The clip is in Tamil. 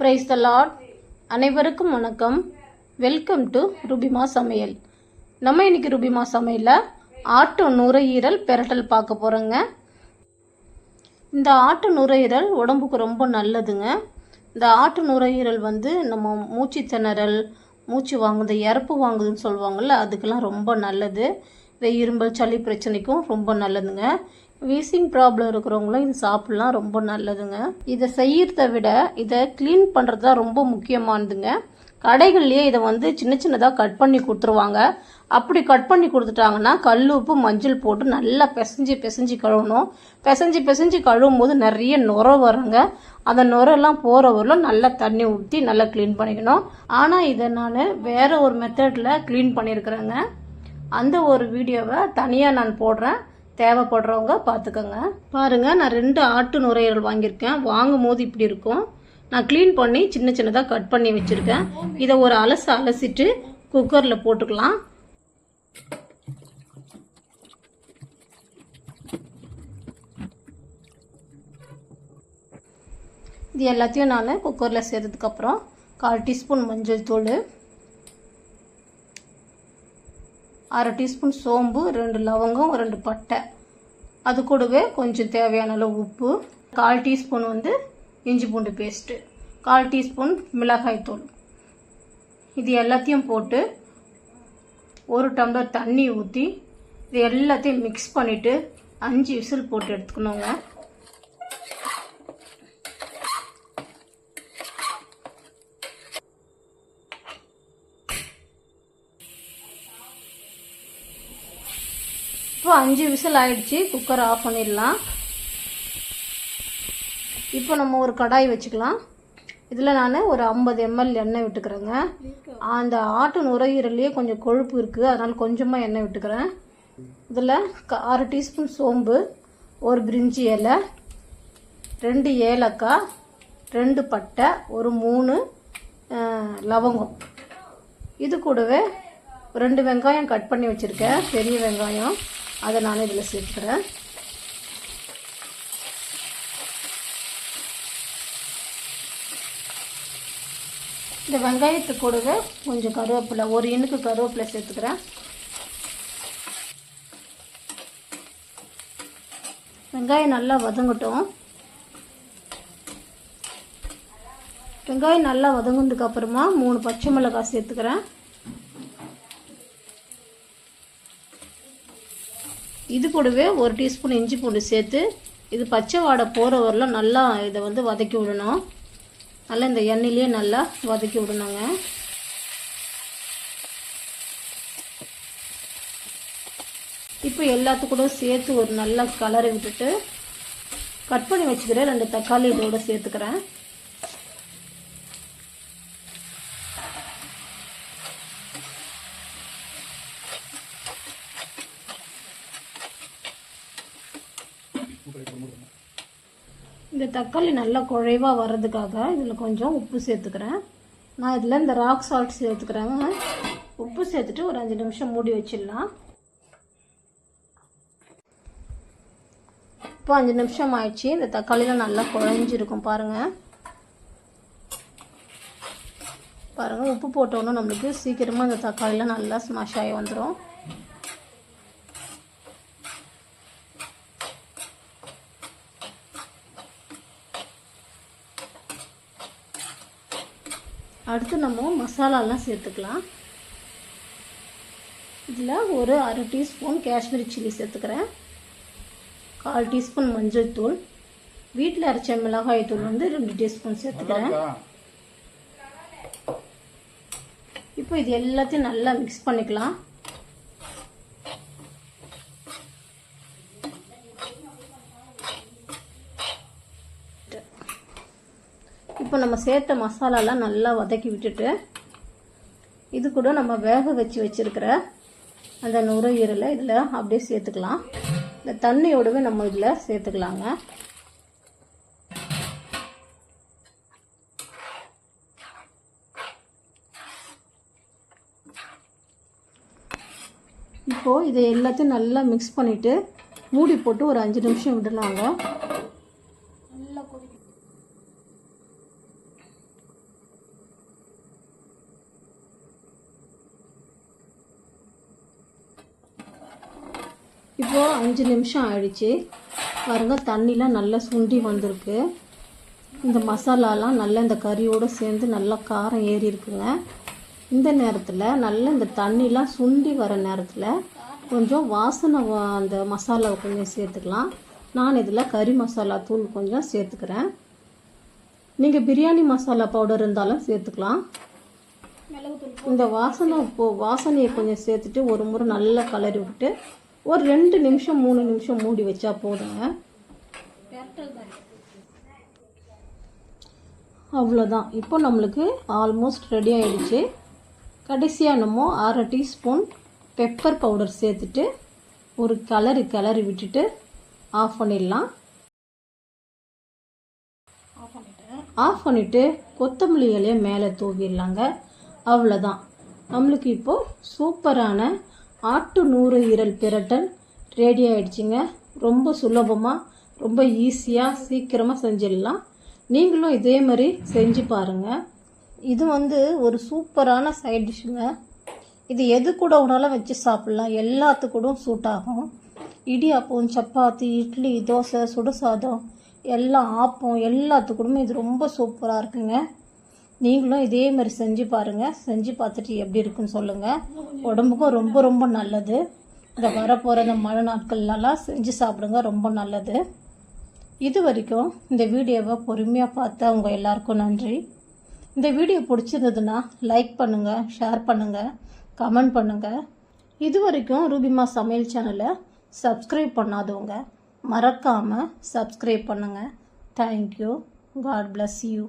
பிரைஸ் த லார்ட் அனைவருக்கும் வணக்கம். வெல்கம் டு ருபிமா சமையல் நம்ம இன்னைக்கு ருபிமா சமையலில் ஆட்டு நுரையீரல் பெரட்டல் பார்க்க போகிறோங்க இந்த ஆட்டு நுரையீரல் உடம்புக்கு ரொம்ப நல்லதுங்க. இந்த ஆட்டு நுரையீரல் வந்து நம்ம மூச்சு திணறல் மூச்சு வாங்குது இறப்பு வாங்குதுன்னு சொல்லுவாங்கள்ல அதுக்கெல்லாம் ரொம்ப நல்லது. இந்த இரும்பல் சளி பிரச்சனைக்கும் ரொம்ப நல்லதுங்க. வீசிங் ப்ராப்ளம் இருக்கிறவங்களும் இது சாப்பிட்லாம் ரொம்ப நல்லதுங்க. இதை செய்யறத விட இதை க்ளீன் பண்ணுறது தான் ரொம்ப முக்கியமானதுங்க. கடைகள்லேயே இதை வந்து சின்ன சின்னதாக கட் பண்ணி கொடுத்துருவாங்க. அப்படி கட் பண்ணி கொடுத்துட்டாங்கன்னா கல் உப்பு மஞ்சள் போட்டு நல்லா பிசைஞ்சு பிசைஞ்சு கழுவணும். பிசைஞ்சு பிசைஞ்சு கழுவும் போது நிறைய நுர வருங்க. அந்த நுரெல்லாம் போகிற வரலும் நல்லா தண்ணி ஊற்றி நல்லா க்ளீன் பண்ணிக்கணும். ஆனால் இதை நான் வேறு ஒரு மெத்தடில் க்ளீன் பண்ணியிருக்கிறேங்க. அந்த ஒரு வீடியோவை தனியாக நான் போடுறேன். தேவைப்படுறவங்க பார்த்துக்கோங்க பாருங்கள் நான் ரெண்டு ஆட்டு நுரையீரல் வாங்கியிருக்கேன். வாங்கும் போது இப்படி இருக்கும். நான் க்ளீன் பண்ணி சின்ன சின்னதாக கட் பண்ணி வச்சுருக்கேன். இதை ஒரு அலசு அலசிட்டு குக்கரில் போட்டுக்கலாம். இது எல்லாத்தையும் நான் குக்கரில் சேர்த்ததுக்கப்புறம் கால் டீஸ்பூன் மஞ்சள் தூள் அரை டீஸ்பூன் சோம்பு ரெண்டு லவங்கம் ரெண்டு பட்டை. அது கூடவே கொஞ்சம் தேவையான அளவு உப்பு. கால் டீஸ்பூன் வந்து இஞ்சி பூண்டு பேஸ்ட்டு. கால் டீஸ்பூன் மிளகாய்த்தூள் இது எல்லாத்தையும் போட்டு ஒரு டம்ளர் தண்ணி ஊற்றி இது எல்லாத்தையும் மிக்ஸ் பண்ணிவிட்டு அஞ்சு விசில் போட்டு எடுத்துக்கணுங்க. இப்போ அஞ்சு விசில் ஆயிடுச்சு குக்கர் ஆஃப் பண்ணிடலாம். இப்போ நம்ம ஒரு கடாய் வச்சுக்கலாம். இதில் நான் ஒரு ஐம்பது எம்எல் எண்ணெய் விட்டுக்கிறேங்க. அந்த ஆட்டு நுரையீரல்லையே கொஞ்சம் கொழுப்பு இருக்குது அதனால் கொஞ்சமாக எண்ணெய் விட்டுக்கிறேன். இதில் க டீஸ்பூன் சோம்பு ஒரு பிரிஞ்சி இலை ரெண்டு ஏலக்காய் ரெண்டு பட்டை ஒரு மூணு லவங்கம். இது கூடவே ரெண்டு வெங்காயம் கட் பண்ணி வச்சுருக்கேன் பெரிய வெங்காயம். அதை நான் இதில் சேர்த்துக்கிறேன். இந்த வெங்காயத்து கூடவே கொஞ்சம் கருவேப்பிலை ஒரு இனுக்கு கருவேப்பிலை சேர்த்துக்கிறேன். வெங்காயம் நல்லா வதங்கட்டும். வெங்காயம் நல்லா வதங்கினதுக்கு அப்புறமா மூணு பச்சை மிளகாய் சேர்த்துக்கிறேன். இது கூடவே ஒரு டீஸ்பூன் இஞ்சி பூண்டு சேர்த்து இது பச்சை வாடை போகிற வரலாம் நல்லா இதை வந்து வதக்கி விடணும். நல்லா இந்த எண்ணெயிலேயே நல்லா வதக்கி விடணுங்க. இப்போ எல்லாத்துக்கூட சேர்த்து ஒரு நல்லா கலரை விட்டுட்டு கட் பண்ணி வச்சுக்கிறேன் ரெண்டு தக்காளி இதோட சேர்த்துக்கிறேன். இந்த தக்காளி நல்லா குழைவாக வர்றதுக்காக இதில் கொஞ்சம் உப்பு சேர்த்துக்கிறேன். நான் இதில் இந்த ராக் சால்ட் சேர்த்துக்கிறேங்க உப்பு சேர்த்துட்டு ஒரு அஞ்சு நிமிஷம் மூடி வச்சிடலாம். இப்போ அஞ்சு நிமிஷம் ஆயிடுச்சு. இந்த தக்காளிலாம் நல்லா குழஞ்சிருக்கும் பாருங்கள் பாருங்கள் உப்பு போட்டோன்னா நம்மளுக்கு சீக்கிரமாக இந்த தக்காளிலாம் நல்லா ஸ்மாஷ் ஆகி வந்துடும் அடுத்து நம்ம மசாலாலாம் சேர்த்துக்கலாம். இதில் ஒரு அரை டீஸ்பூன் காஷ்மீரி சில்லி சேர்த்துக்கிறேன். கால் டீஸ்பூன் மஞ்சள் தூள். வீட்டில் அரைச்ச மிளகாய் தூள் வந்து ரெண்டு டீஸ்பூன் சேர்த்துக்கிறேன். இப்போ இது எல்லாத்தையும் நல்லா மிக்ஸ் பண்ணிக்கலாம். இப்போ நம்ம சேர்த்த மசாலாலாம் நல்லா வதக்கி விட்டுட்டு இது கூட நம்ம வேக வச்சு வச்சிருக்கிற அந்த நுரையீரலை இதில் அப்படியே சேர்த்துக்கலாம். இந்த தண்ணியோடவே நம்ம இதில் சேர்த்துக்கலாங்க. இப்போது இதை எல்லாத்தையும் நல்லா மிக்ஸ் பண்ணிவிட்டு மூடி போட்டு ஒரு அஞ்சு நிமிஷம் விடலாங்க. இப்போது அஞ்சு நிமிஷம் ஆயிடுச்சு. பாருங்க தண்ணிலாம் நல்லா சுண்டி வந்திருக்கு. இந்த மசாலாலாம் நல்லா இந்த கறியோடு சேர்ந்து நல்லா காரம் ஏறி இருக்குங்க. இந்த நேரத்தில் நல்லா இந்த தண்ணிலாம் சுண்டி வர நேரத்தில் கொஞ்சம் வாசனை அந்த மசாலாவை கொஞ்சம் சேர்த்துக்கலாம். நான் இதில் கறி மசாலா தூள் கொஞ்சம் சேர்த்துக்கிறேன். நீங்கள் பிரியாணி மசாலா பவுடர் இருந்தாலும் சேர்த்துக்கலாம். இந்த வாசனை வாசனையை கொஞ்சம் சேர்த்துட்டு ஒரு முறை நல்லா கலரி விட்டு ஒரு ரெண்டு நிமிஷம் மூணு நிமிஷம் மூடி வச்சா போதுங்க. அவ்வளோதான் இப்போ நம்மளுக்கு ஆல்மோஸ்ட் ரெடி ஆகிடுச்சு கடைசியாக நம்ம அரை டீஸ்பூன் பெப்பர் பவுடர் சேர்த்துட்டு ஒரு கலரு கிளறி விட்டுட்டு ஆஃப் பண்ணிடலாம். ஆஃப் பண்ணிவிட்டு கொத்தமல்லி இலையை மேலே தூவிடலாங்க. அவ்வளோதான் நம்மளுக்கு இப்போது சூப்பரான ஆட்டு நூறு ஈரல் பிரட்டல் ரெடி ஆகிடுச்சிங்க ரொம்ப சுலபமாக ரொம்ப ஈஸியாக சீக்கிரமாக செஞ்சிடலாம். நீங்களும் இதே மாதிரி செஞ்சு பாருங்கள் இது வந்து ஒரு சூப்பரான சைட் டிஷ்ஷுங்க இது எது கூட வேணாலும் வச்சு சாப்பிட்லாம். எல்லாத்துக்கூடும் சூட் ஆகும். இடியாப்பம் சப்பாத்தி இட்லி தோசை சுடுசாதம் எல்லாம் ஆப்பம் எல்லாத்துக்கூடமே இது ரொம்ப சூப்பராக இருக்குங்க. நீங்களும் இதே மாதிரி செஞ்சு பாருங்கள் செஞ்சு பார்த்துட்டு எப்படி இருக்குன்னு சொல்லுங்கள் உடம்புக்கும் ரொம்ப ரொம்ப நல்லது. இந்த வரப்போகிற இந்த மழை நாட்கள்லாம் செஞ்சு சாப்பிடுங்க. ரொம்ப நல்லது. இது வரைக்கும் இந்த வீடியோவை பொறுமையாக பார்த்த உங்கள் எல்லாருக்கும் நன்றி. இந்த வீடியோ பிடிச்சிருந்ததுன்னா லைக் பண்ணுங்கள் ஷேர் பண்ணுங்கள் கமெண்ட் பண்ணுங்கள் இது வரைக்கும் ரூபிமா சமையல் சேனலை சப்ஸ்கிரைப் பண்ணாதவங்க மறக்காமல் சப்ஸ்கிரைப் பண்ணுங்கள் தேங்க்யூ காட் பிளஸ் யூ